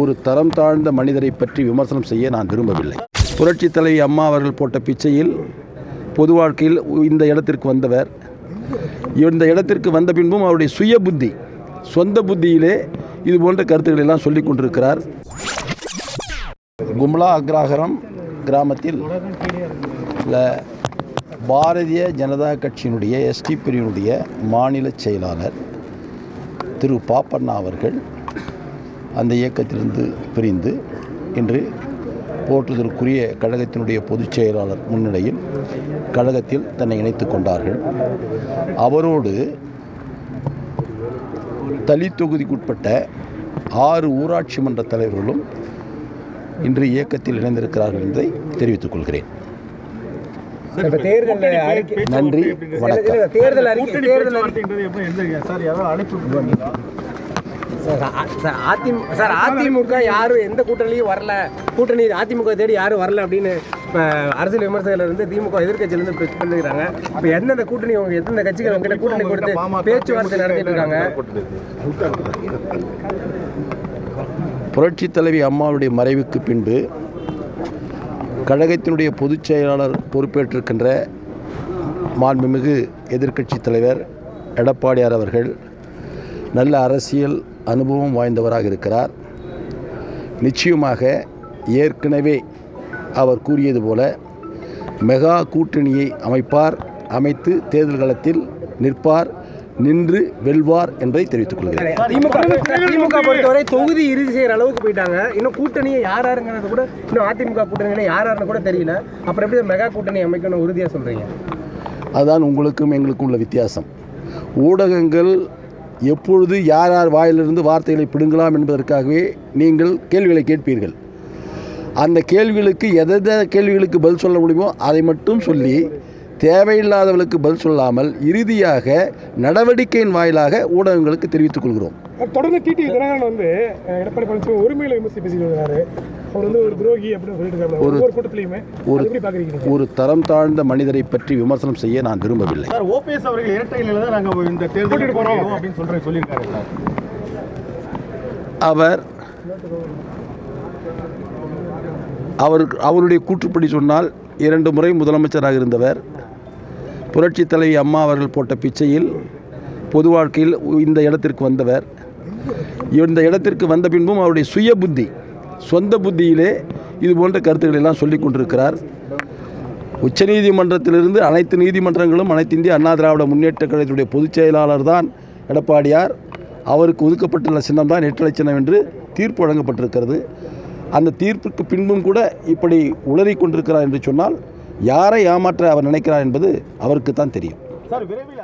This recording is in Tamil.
ஒரு தரம் தாழ்ந்த மனிதரை பற்றி விமர்சனம் செய்ய நான் விரும்பவில்லை. புரட்சி தலைவி அம்மா அவர்கள் போட்ட பிச்சையில் பொது வாழ்க்கையில் இந்த இடத்திற்கு வந்தவர். இந்த இடத்திற்கு வந்த பின்பும் அவருடைய சுய புத்தி சொந்த புத்தியிலே இது போன்ற கருத்துக்களை எல்லாம் சொல்லிக் கொண்டிருக்கிறார். கும்லா அக்ராகரம் கிராமத்தில் பாரதிய ஜனதா கட்சியினுடைய எஸ்டி பிரிவினுடைய மாநில செயலாளர் திரு பாப்பண்ணா அவர்கள் அந்த இயக்கத்திலிருந்து பிரிந்து இன்று போற்றுதற்குரிய கழகத்தினுடைய பொதுச் செயலாளர் முன்னிலையில் கழகத்தில் தன்னை இணைத்துக் கொண்டார்கள். அவரோடு தளி தொகுதிக்குட்பட்ட ஆறு ஊராட்சி மன்ற தலைவர்களும் இன்று இயக்கத்தில் இணைந்திருக்கிறார்கள் என்பதை தெரிவித்துக் கொள்கிறேன். நன்றி வணக்கம். தேர்தல் அறிக்கை தேர்தல் அறிக்கை சார் விடுவாங்களா? சார், அதிமுக சார் அதிமுக யாரும் எந்த கூட்டணியும் வரல. கூட்டணி அதிமுக தேடி யாரும் வரல அப்படின்னு அரசியல் விமர்சகர்கள் இருந்து திமுக எதிர்க்கட்சியில இருந்து பேச்சு பண்ணிக்கிறாங்க இப்ப எந்தெந்த கூட்டணி உங்க எந்தெந்த கட்சிகள் உங்ககிட்ட கூட்டணி கொடுத்து பேச்சுவார்த்தை நடத்திட்டு இருக்காங்க. புரட்சி தலைவி அம்மாவுடைய மறைவுக்கு பின்பு கழகத்தினுடைய பொதுச் செயலாளர் பொறுப்பேற்றிருக்கின்ற மாண்புமிகு எதிர்க்கட்சி தலைவர் எடப்பாடியார் அவர்கள் நல்ல அரசியல் அனுபவம் வாய்ந்தவராக இருக்கிறார். நிச்சயமாக ஏற்கனவே அவர் கூறியது போல மெகா கூட்டணியை அமைப்பார் அமைத்து தேர்தல் களத்தில் நிற்பார் நின்று வெல்வார் என்பதை தெரிவித்துக் கொள்கிறேன். திமுக பொறுத்தவரை தொகுதி இறுதி செய்யற அளவுக்கு போயிட்டாங்க. இன்னும் கூட்டணியை யார் யாருங்கிறது கூட இன்னும் அதிமுக கூட்டணியில யார் யாருன்னு கூட தெரியல. அப்புறம் எப்படி மெகா கூட்டணி அமைக்கணும் உறுதியா சொல்றீங்க? அதுதான் உங்களுக்கும் எங்களுக்கும் உள்ள வித்தியாசம். ஊடகங்கள் எப்பொழுது யார் யார் வாயிலிருந்து வார்த்தைகளை பிடுங்கலாம் என்பதற்காகவே நீங்கள் கேள்விகளை கேட்பீர்கள். அந்த கேள்விகளுக்கு எதை கேள்விகளுக்கு பதில் சொல்ல முடியுமோ அதை மட்டும் சொல்லி தேவையில்லாதவர்களுக்கு பதில் சொல்லாமல் இறுதியாக நடவடிக்கையின் வாயிலாக ஊடகங்களுக்கு தெரிவித்துக் கொள்கிறோம். தொடர்ந்து டிடி தினகரன் வந்து எடப்பாடி பழனிசாமி ஒருமையில விமர்சி பேசிட்டு இருக்காரு அவர் வந்து ஒரு துரோகி அப்படின்னு சொல்லிட்டு ஒரு- கூட்டத்திலையுமே ஒரு- ஒரு தரம் தாழ்ந்த மனிதரை பற்றி விமர்சனம் செய்ய நான் விரும்பவில்லை. சார் ஓபிஎஸ் அவர்கள் இரட்டை நிலை தான் நாங்கள் இந்த தேர்தலில் போகிறோம் அப்படின்னு சொல்ற சொல்லியிருக்காரு சார். அவர் அவர் அவருடைய கூற்றுப்படி சொன்னால் இரண்டு முறை முதலமைச்சராக இருந்தவர் புரட்சி தலைவி அம்மா அவர்கள் போட்ட பிச்சையில் பொது வாழ்க்கையில் இந்த இடத்திற்கு வந்தவர். இந்த இடத்திற்கு வந்த பின்பும் அவருடைய சுய புத்தி சொந்த புத்தியிலே இது போன்ற கருத்துக்களை எல்லாம் சொல்லிக் கொண்டிருக்கிறார். உச்சநீதிமன்றத்திலிருந்து அனைத்து நீதிமன்றங்களும் அனைத்து இந்திய அண்ணா திராவிட முன்னேற்ற கழகத்துடைய பொதுச் செயலாளர் தான் எடப்பாடியார். அவருக்கு ஒதுக்கப்பட்டுள்ள சின்னம் தான் எட்டு சின்னம் என்று தீர்ப்பு வழங்கப்பட்டிருக்கிறது. அந்த தீர்ப்புக்கு பின்பும் கூட இப்படி உளறி கொண்டிருக்கிறார் என்று சொன்னால் யாரை ஏமாற்ற அவர் நினைக்கிறார் என்பது அவருக்கு தான் தெரியும். சார் விரைவில்